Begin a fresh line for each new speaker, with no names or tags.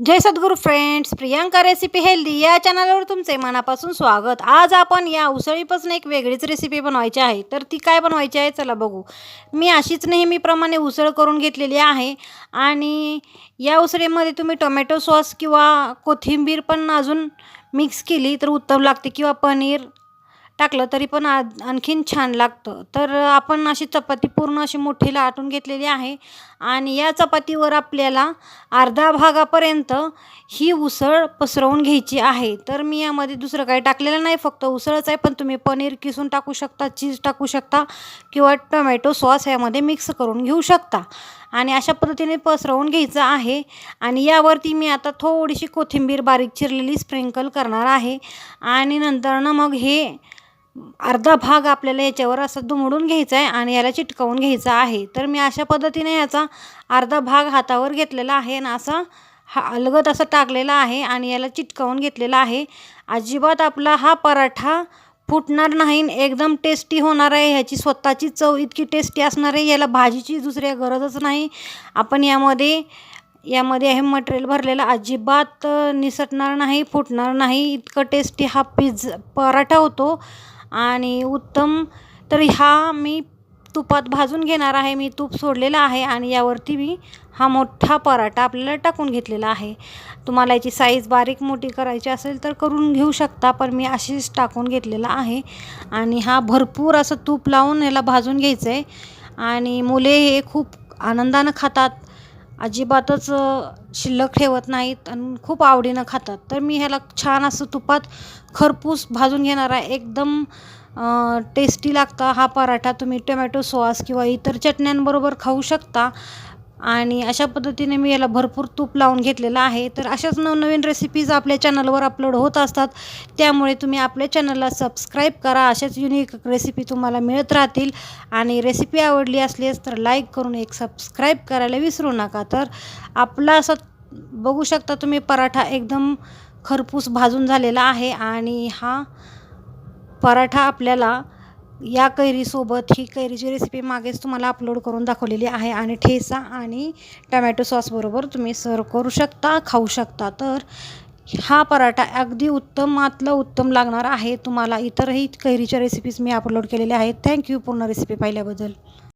जय सद्गुरू friends Priyanka recipe healthy या चॅनलवर तुमचे मनापासून स्वागत. आज आपण या उसळीपासून एक वेगळीच रेसिपी बनवायची आहे. तर ती काय बनवायची आहे चला बघू. मी अशीच नेहमीप्रमाणे उसळ करून घेतलेली आहे आणि या उसळीमध्ये तुम्ही टोमॅटो सॉस किंवा कोथिंबीर पण अजून मिक्स केली तर उत्तम लागते किंवा पनीर टाकलं तरी पण आ आणखीन छान लागतं. तर आपण अशी चपाती पूर्ण अशी मोठी लाटून घेतलेली आहे. आणि या चपातीवर आपल्याला अर्धा भागापर्यंत ही उसळ पसरवून घ्यायची आहे. तर मी यामध्ये दुसरं काही टाकलेलं नाही. फक्त उसळच आहे. पण तुम्ही पनीर किसून टाकू शकता चीज टाकू शकता किंवा टोमॅटो सॉस यामध्ये मिक्स करून घेऊ शकता. आणि अशा पद्धतीने पसरवून घ्यायचं आहे. आणि यावरती मी आता थोडीशी कोथिंबीर बारीक चिरलेली स्प्रिंकल करणार आहे. आणि नंतरनं मग हे अर्धा भाग आपल्याला याच्यावर असं दुमडून घ्यायचा आहे आणि याला चिटकवून घ्यायचा आहे. तर मी अशा पद्धतीने याचा अर्धा भाग हातावर घेतलेला आहे आणि असा हा अलगद असं टाकलेला आहे आणि याला चिटकवून घेतलेला आहे. अजिबात आपला हा पराठा फुटणार नाही एकदम टेस्टी होणार आहे. ह्याची स्वतःची चव इतकी टेस्टी असणार आहे. याला भाजीची दुसऱ्या गरजच नाही. आपण यामध्ये यामध्ये हे मटेरियल भरलेलं अजिबात निसटणार नाही फुटणार नाही. इतकं टेस्टी हा पिझ्झा पराठा होतो. आणि उत्तम तर हा मी तुपात भाजून घेणार आहे. मी तूप सोडलेलं आहे आणि यावरती मी हा मोठा पराठा आपल्याला टाकून घेतलेला आहे. तुम्हाला याची साईज बारीक मोठी करायची असेल तर करून घेऊ शकता पण मी अशीच टाकून घेतलेला आहे. आणि हा भरपूर असं तूप लावून याला भाजून घ्यायचं आहे आणि मुले हे खूप आनंदानं खातात. अजिबातच शिल्लक ठेवत नाहीत आणि खूप आवडीनं खातात. तर मी ह्याला छान असं तुपात खरपूस भाजून घेणार आहे. एकदम टेस्टी लागता हा पराठा. तुम्ही टोमॅटो सॉस किंवा इतर चटण्यांबरोबर खाऊ शकता. आणि अशा पद्धतीने मी याला भरपूर तूप लावून घेतलेलं आहे. तर अशाच नवनवीन रेसिपीज आपल्या चॅनलवर अपलोड होत असतात. त्यामुळे तुम्ही आपल्या चॅनलला सबस्क्राईब करा. अशाच युनिक रेसिपी तुम्हाला मिळत राहतील. आणि रेसिपी आवडली असल्यास तर लाईक करून एक सबस्क्राईब करायला विसरू नका. तर आपला असं बघू शकता तुम्ही पराठा एकदम खरपूस भाजून झालेला आहे. आणि हा पराठा आपल्याला या कैरीसोबत ही कैरीची रेसिपी मागेच तुम्हाला अपलोड करून दाखवलेली आहे आणि ठेसा आणि टमॅटो सॉसबरोबर तुम्ही सर्व करू शकता खाऊ शकता. तर हा पराठा अगदी उत्तमातलं उत्तम लागणार आहे. तुम्हाला इतरही कैरीच्या रेसिपीज मी अपलोड केलेल्या आहेत. थँक्यू पूर्ण रेसिपी पाहिल्याबद्दल.